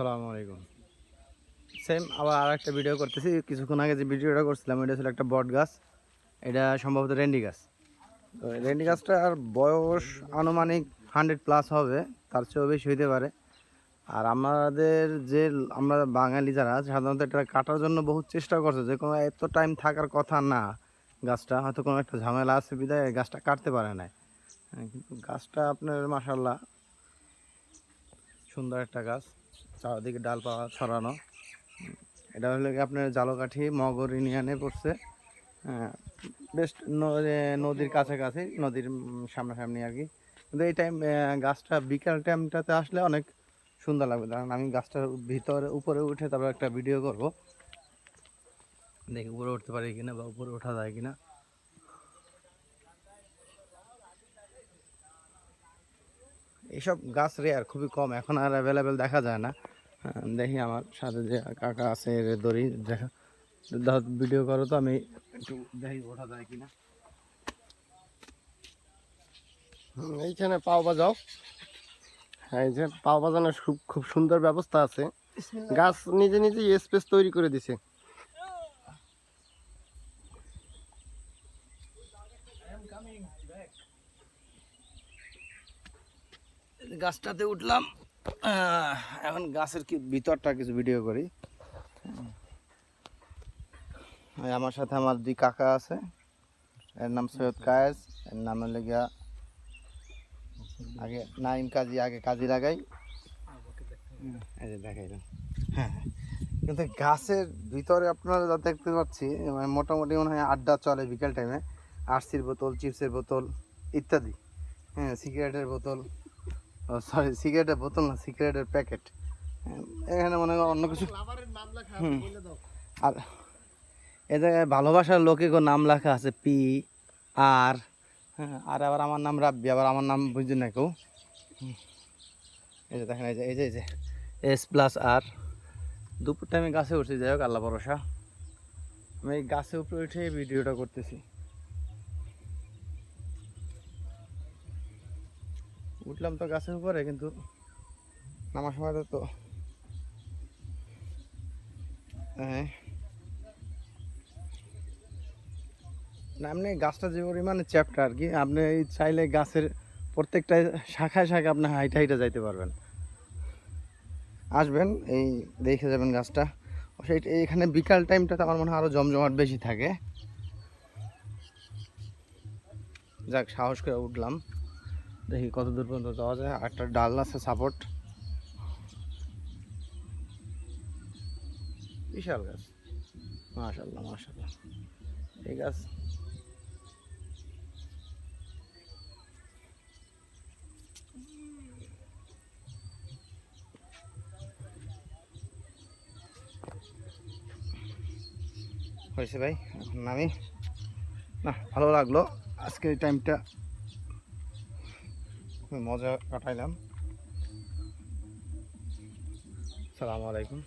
সালামু আলাইকুম। সেম আবার আর একটা ভিডিও করতেছি। কিছুক্ষণ আগে যে ভিডিওটা করছিলাম এটা ছিল একটা বট গাছ। এটা সম্ভবত রেন্ডি গাছ। তো রেন্ডি গাছটার বয়স আনুমানিক হান্ড্রেড প্লাস হবে তার চেয়েও বেশি হইতে পারে। আর আমাদের যে আমরা বাঙালি যারা সাধারণত এটা কাটার জন্য বহুত চেষ্টা করছে। যে কোনো এত টাইম থাকার কথা না গাছটা। হয়তো কোনো একটা ঝামেলা আছে বিদায় গাছটা কাটতে পারে না হ্যাঁ, কিন্তু গাছটা আপনার মাসাল্লাহ সুন্দর একটা গাছ। চারদিকে ডালপালা ছড়ানো। এটা হলো আপনার জালকাঠি মগর ইউনিয়নে পড়ছে। হ্যাঁ, বেশ নদীর কাছাকাছি নদীর সামনাসামনি আর কি। কিন্তু এই টাইম গাছটা বিকাল টাইমটাতে আসলে অনেক সুন্দর লাগবে। কারণ আমি গাছটার ভিতরে উপরে উঠে তারপর একটা ভিডিও করব। দেখি উপরে উঠতে পারি কিনা বা উপরে ওঠা যায় কিনা। এইসব গাছ রেয়ার খুবই কম। এখন আর অ্যাভেলেবেল দেখা যায় না। হ্যাঁ, দেখি আমার সাথে যে কাকা আছে দড়ি দেখা ভিডিও করো তো আমি একটু দেখি ওঠা যায় কিনা। হুম, এইখানে পাও বাজাও। হ্যাঁ এই যে পাও বাজানোর খুব খুব সুন্দর ব্যবস্থা আছে। গাছ নিজে নিজে স্পেস তৈরি করে দিছে। গাছটাতে উঠলাম। এখন গাছের কি ভিতরটা কিছু ভিডিও করি। আমার সাথে আমার দুই কাকা আছে। এর নাম সৈয়দ কায়েস এর নাম হলে গিয়া আগে নাইম কাজী আগে কাজী লাগাই। হুম, এই যে দেখাইলাম। হ্যাঁ কিন্তু গাছের ভিতরে আপনারা যা দেখতে পাচ্ছি মানে মোটামুটি মনে হয় আড্ডা চলে বিকেল টাইমে আরসির বোতল চিপসের বোতল ইত্যাদি। হ্যাঁ সিগারেটের বোতল। সরি সিগারেটের বোতল না সিগারেটের প্যাকেট এখানে মনে হয় অন্য কিছু। আর এ জায়গায় ভালোবাসার লোকে গো নাম লেখা আছে পি আর হ্যাঁ আর আবার আমার নাম রাব্বি আবার আমার নাম বুঝি না কেউ। এই যে দেখেন এই যে এই যে এই যে এস প্লাস আর দুপুর টাইমে গাছে উঠছি যাই হোক আল্লাহ ভরসা। আমি এই গাছে উপরে উঠে ভিডিওটা করতেছি। উঠলাম তো গাছের উপরে, কিন্তু নামার সময় তো হ্যাঁ। আপনি গাছটা যে পরিমাণে চ্যাপ্টার আর কি, আপনি চাইলে গাছের প্রত্যেকটা শাখায় শাখায় আপনি হাইটা হাইটা যাইতে পারবেন। আসবেন, এই দেখে যাবেন গাছটা। সেই এখানে বিকাল টাইমটাতে আমার মনে হয় আরও জমজমাট বেশি থাকে। যাক, সাহস করে উঠলাম। দেখি কত দূর পর্যন্ত যাওয়া যায়। একটা ডাল আছে সাপোর্ট। বিশাল গাছ। মাশাল্লাহ মাশাল্লাহ এই গাছ। হয়েছে ভাই, এখন আমি না, ভালো লাগল। আজকে এই টাইমটা মজা কাটাইলাম সালামু আলাইকুম।